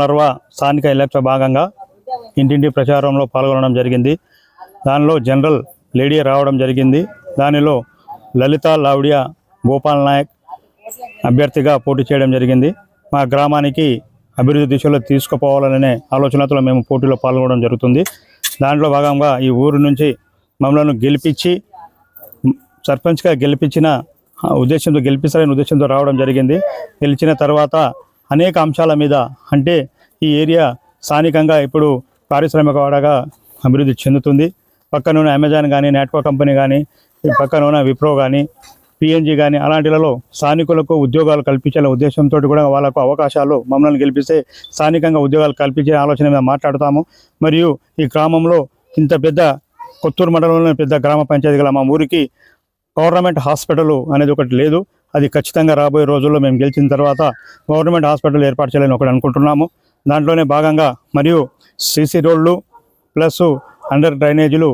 నర్వ స్థానిక ఎలక్షన్ భాగంగా ఇంటింటి ప్రచారంలో పాల్గొనడం జరిగింది. దానిలో జనరల్ లేడీ రావడం జరిగింది. దానిలో లలిత లావుడియా గోపాల్ నాయక్ అభ్యర్థిగా పోటీ చేయడం జరిగింది. మా గ్రామానికి అభివృద్ధి దిశలో తీసుకుపోవాలనే ఆలోచనతో మేము పోటీలో పాల్గొనడం జరుగుతుంది. దాంట్లో భాగంగా ఈ ఊరు నుంచి మమ్మల్ని గెలిపించి సర్పంచ్గా గెలిపించిన ఆ, ఉద్దేశంతో గెలిపిస్తారనే ఉద్దేశంతో రావడం జరిగింది. గెలిచిన తర్వాత అనేక అంశాల మీద అంటే ఈ ఏరియా స్థానికంగా ఇప్పుడు పారిశ్రామిక వాడగా అభివృద్ధి చెందుతుంది. పక్కన ఉన్న అమెజాన్ కానీ నెట్వర్క్ కంపెనీ కానీ పక్కనున్న పక్కన ఉన్న విప్రో కానీ పిఎన్జి కానీ అలాంటిలలో స్థానికులకు ఉద్యోగాలు కల్పించాలనే ఉద్దేశంతో కూడా వాళ్ళకు అవకాశాలు మమ్మల్ని గెలిపిస్తే స్థానికంగా ఉద్యోగాలు కల్పించే ఆలోచన మీద మాట్లాడతాము. మరియు ఈ గ్రామంలో ఇంత పెద్ద కొత్తూరు మండలంలో పెద్ద గ్రామ పంచాయతీ గల మా ఊరికి గవర్నమెంట్ హాస్పిటల్ అనేది ఒకటి లేదు. అది ఖచ్చితంగా రాబోయే రోజుల్లో మేము గెలిచిన తర్వాత గవర్నమెంట్ హాస్పిటల్ ఏర్పాటు చేయాలని ఒకటి అనుకుంటున్నాము. దాంట్లోనే భాగంగా మరియు సీసీ రోడ్లు ప్లస్ అండర్ డ్రైనేజీలు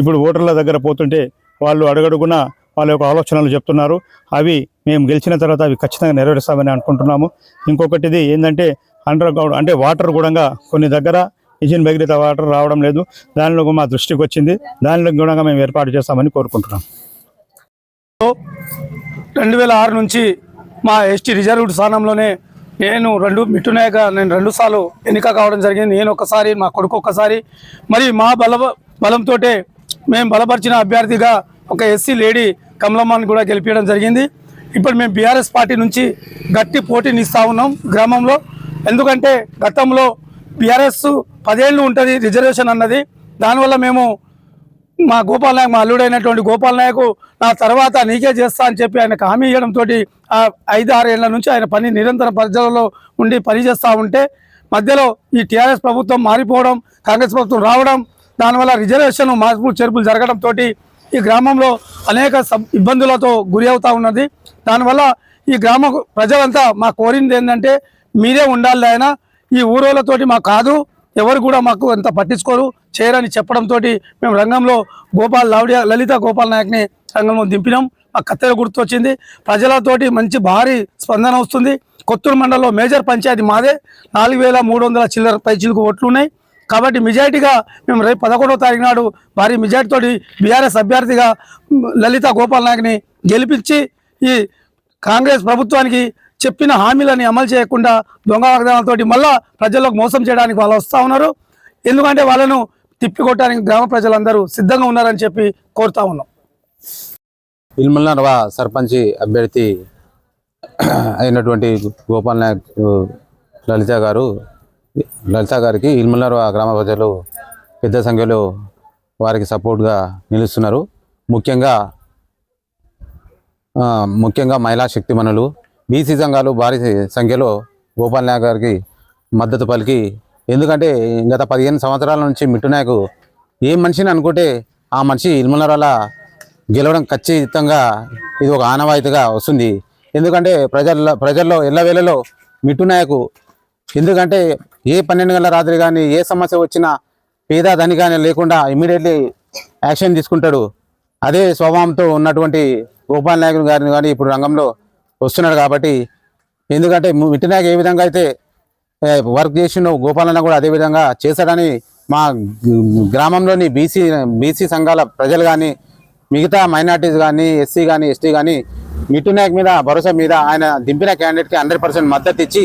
ఇప్పుడు ఓటర్ల దగ్గర పోతుంటే వాళ్ళు అడుగడుగున వాళ్ళ యొక్క ఆలోచనలు చెప్తున్నారు. అవి మేము గెలిచిన తర్వాత అవి ఖచ్చితంగా నెరవేరుస్తామని అనుకుంటున్నాము. ఇంకొకటిది ఏంటంటే అండర్ గ్రౌండ్ అంటే వాటర్ కూడా కొన్ని దగ్గర ఇంజిన్ బెగిరిత వాటర్ రావడం లేదు. దానిలో మా దృష్టికి వచ్చింది. దానిలో కూడా మేము ఏర్పాటు చేస్తామని కోరుకుంటున్నాం. రెండు వేల ఆరు నుంచి మా ఎస్టీ రిజర్వ్డ్ స్థానంలోనే నేను రెండు మిట్టునాయక నేను రెండు సార్లు ఎన్నిక కావడం జరిగింది. నేను ఒకసారి మా కొడుకు ఒక్కసారి. మరి మా బల బలంతో మేము బలపరిచిన అభ్యర్థిగా ఒక ఎస్సీ లేడీ కమలమ్మని కూడా గెలిపించడం జరిగింది. ఇప్పుడు మేము బీఆర్ఎస్ పార్టీ నుంచి గట్టి పోటీని ఇస్తా ఉన్నాం గ్రామంలో. ఎందుకంటే గతంలో బీఆర్ఎస్ పదేళ్ళు ఉంటుంది రిజర్వేషన్ అన్నది. దానివల్ల మేము మా గోపాల్ నాయక్ మా అల్లుడైనటువంటి గోపాల్ నాయకు నా తర్వాత నీకే చేస్తా అని చెప్పి ఆయనకు హామీ ఇవ్వడంతో ఆ ఐదు ఆరు ఏళ్ళ నుంచి ఆయన పని నిరంతర ప్రజలలో ఉండి పని చేస్తూ ఉంటే మధ్యలో ఈ టీఆర్ఎస్ ప్రభుత్వం మారిపోవడం కాంగ్రెస్ ప్రభుత్వం రావడం దానివల్ల రిజర్వేషన్ మార్పులు చేర్పులు జరగడంతో ఈ గ్రామంలో అనేక సబ్- ఇబ్బందులతో గురి అవుతూ ఉన్నది. దానివల్ల ఈ గ్రామ ప్రజలంతా మా కోరింది ఏంటంటే మీరే ఉండాలి ఆయన ఈ ఊరోళ్ళతోటి మాకు కాదు ఎవరు కూడా మాకు అంత పట్టించుకోరు. చేయరని చెప్పడంతో మేము రంగంలో గోపాల్ లావుడియా లలిత గోపాల్ నాయక్ని రంగంలో దింపినాం. మా కత్తెర గుర్తు వచ్చింది ప్రజలతోటి మంచి భారీ స్పందన వస్తుంది. కొత్తూరు మండలంలో మేజర్ పంచాయతీ మాదే. నాలుగు వేల మూడు వందల చిల్లర పైచిలకు ఓట్లు ఉన్నాయి కాబట్టి మెజార్టీగా మేము రేపు పదకొండవ తారీఖు నాడు భారీ మెజార్టీతోటి బీఆర్ఎస్ అభ్యర్థిగా లలిత గోపాల్ నాయక్ని గెలిపించి ఈ కాంగ్రెస్ ప్రభుత్వానికి చెప్పిన హామీలని అమలు చేయకుండా దొంగ వాగ్దానాలతోటి మళ్ళా ప్రజలకు మోసం చేయడానికి వాళ్ళు వస్తూ ఉన్నారు. ఎందుకంటే వాళ్ళను తిప్పికొట్టడానికి గ్రామ ప్రజలందరూ సిద్ధంగా ఉన్నారని చెప్పి కోరుతా ఉన్నాం. ఇల్మల్నర్వ సర్పంచి అభ్యర్థి అయినటువంటి గోపాల్ నాయక్ లలిత గారు లలిత గారికి ఇల్మల్నర్వ గ్రామ ప్రజలు పెద్ద సంఖ్యలో వారికి సపోర్ట్గా నిలుస్తున్నారు. ముఖ్యంగా ముఖ్యంగా మహిళా శక్తిమణులు బీసీ సంఘాలు భారీ సంఖ్యలో గోపాల్ నాయక్ గారికి మద్దతు పలికి. ఎందుకంటే గత పదిహేను సంవత్సరాల నుంచి మిట్టునాయకు ఏ మనిషిని అనుకుంటే ఆ మనిషి ఇల్మలరాల గెలవడం ఖచ్చితంగా ఇది ఒక ఆనవాయితీగా వస్తుంది. ఎందుకంటే ప్రజల్లో ప్రజల్లో ఎల్లవేళలో మిట్టునాయకు ఎందుకంటే ఏ పన్నెండు గంటల రాత్రి కానీ ఏ సమస్య వచ్చినా పేద ధని కానీ లేకుండా ఇమీడియట్లీ యాక్షన్ తీసుకుంటాడు. అదే స్వభావంతో ఉన్నటువంటి గోపాల్ నాయకుడు గారిని కానీ ఇప్పుడు రంగంలో వస్తున్నాడు కాబట్టి ఎందుకంటే మిట్టునాయక్ ఏ విధంగా అయితే వర్క్ చేసిన గోపాలన్న కూడా అదే విధంగా చేశాడని మా గ్రామంలోని బీసీ బీసీ సంఘాల ప్రజలు కానీ మిగతా మైనార్టీస్ కానీ ఎస్సీ కానీ ఎస్టీ కానీ మిట్టు నాయక్ మీద భరోసా మీద ఆయన దింపిన క్యాండిడేట్కి హండ్రెడ్ పర్సెంట్ మద్దతు ఇచ్చి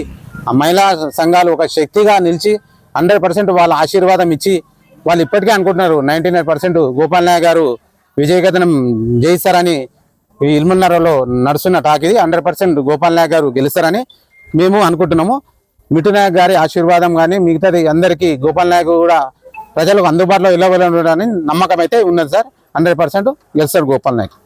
ఆ మహిళా సంఘాలు ఒక శక్తిగా నిలిచి హండ్రెడ్ పర్సెంట్ వాళ్ళ ఆశీర్వాదం ఇచ్చి వాళ్ళు ఇప్పటికే అనుకుంటున్నారు ninety nine percent Gopal Naik garu విజయగతనం జయిస్తారని ఈ ఇల్మున్నరలో నడుస్తున్న టాక్ ఇది హండ్రెడ్ పర్సెంట్ గోపాల్ నాయక్ గారు గెలుస్తారని మేము అనుకుంటున్నాము. మిఠు నాయక్ గారి ఆశీర్వాదం కానీ మిగతాది అందరికీ గోపాల్ నాయక్ కూడా ప్రజలకు అందుబాటులో ఇవ్వగలని నమ్మకం అయితే ఉన్నది సార్. హండ్రెడ్ పర్సెంట్ గెలుస్తారు గోపాల్ నాయక్.